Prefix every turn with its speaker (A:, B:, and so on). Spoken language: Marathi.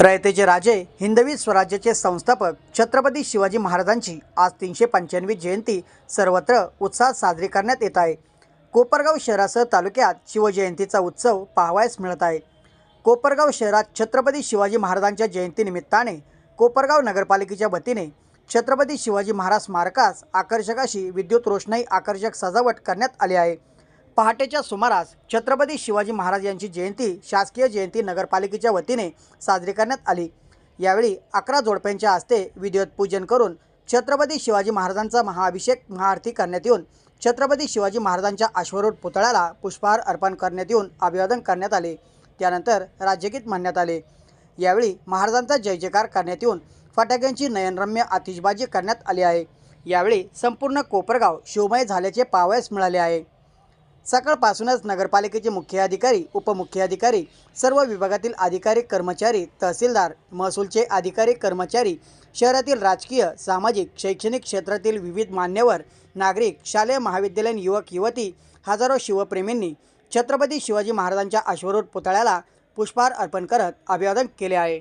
A: रयतेचे राजे हिंदवी स्वराज्याचे संस्थापक छत्रपती शिवाजी महाराजांची आज तीनशे पंच्याण्णवी जयंती सर्वत्र उत्साहात साजरी करण्यात येत आहे. कोपरगाव शहरासह तालुक्यात शिवजयंतीचा उत्सव पाहावयास मिळत आहे. कोपरगाव शहरात छत्रपती शिवाजी महाराजांच्या जयंतीनिमित्ताने कोपरगाव नगरपालिकेच्या वतीने छत्रपती शिवाजी महाराज स्मारकास आकर्षक अशी विद्युत रोषणाई आकर्षक सजावट करण्यात आली आहे. पहाटेच्या सुमारास छत्रपती शिवाजी महाराज यांची जयंती शासकीय जयंती नगरपालिकेच्या वतीने साजरी करण्यात आली. यावेळी अकरा जोडप्यांच्या हस्ते विधिवत पूजन करून छत्रपती शिवाजी महाराजांचा महाअभिषेक महाआरती करण्यात येऊन छत्रपती शिवाजी महाराजांच्या अश्वरूढ पुतळ्याला पुष्पहार अर्पण करण्यात येऊन अभिवादन करण्यात आले. त्यानंतर राज्यगीत म्हणण्यात आले. यावेळी महाराजांचा जय जयकार करण्यात येऊन फटाक्यांची नयनरम्य आतिषबाजी करण्यात आली आहे. यावेळी संपूर्ण कोपरगाव शिवमय झाल्याचे पावयास मिळाले आहे. सकाळपासूनच नगरपालिकेचे मुख्य अधिकारी उपमुख्याधिकारी सर्व विभागातील अधिकारी कर्मचारी तहसीलदार महसूलचे अधिकारी कर्मचारी शहरातील राजकीय सामाजिक शैक्षणिक क्षेत्रातील विविध मान्यवर नागरिक शालेय महाविद्यालयीन युवक युवती हजारो शिवप्रेमींनी छत्रपती शिवाजी महाराजांच्या अश्वरूढ पुतळ्याला पुष्पहार अर्पण करत अभिवादन केले आहे.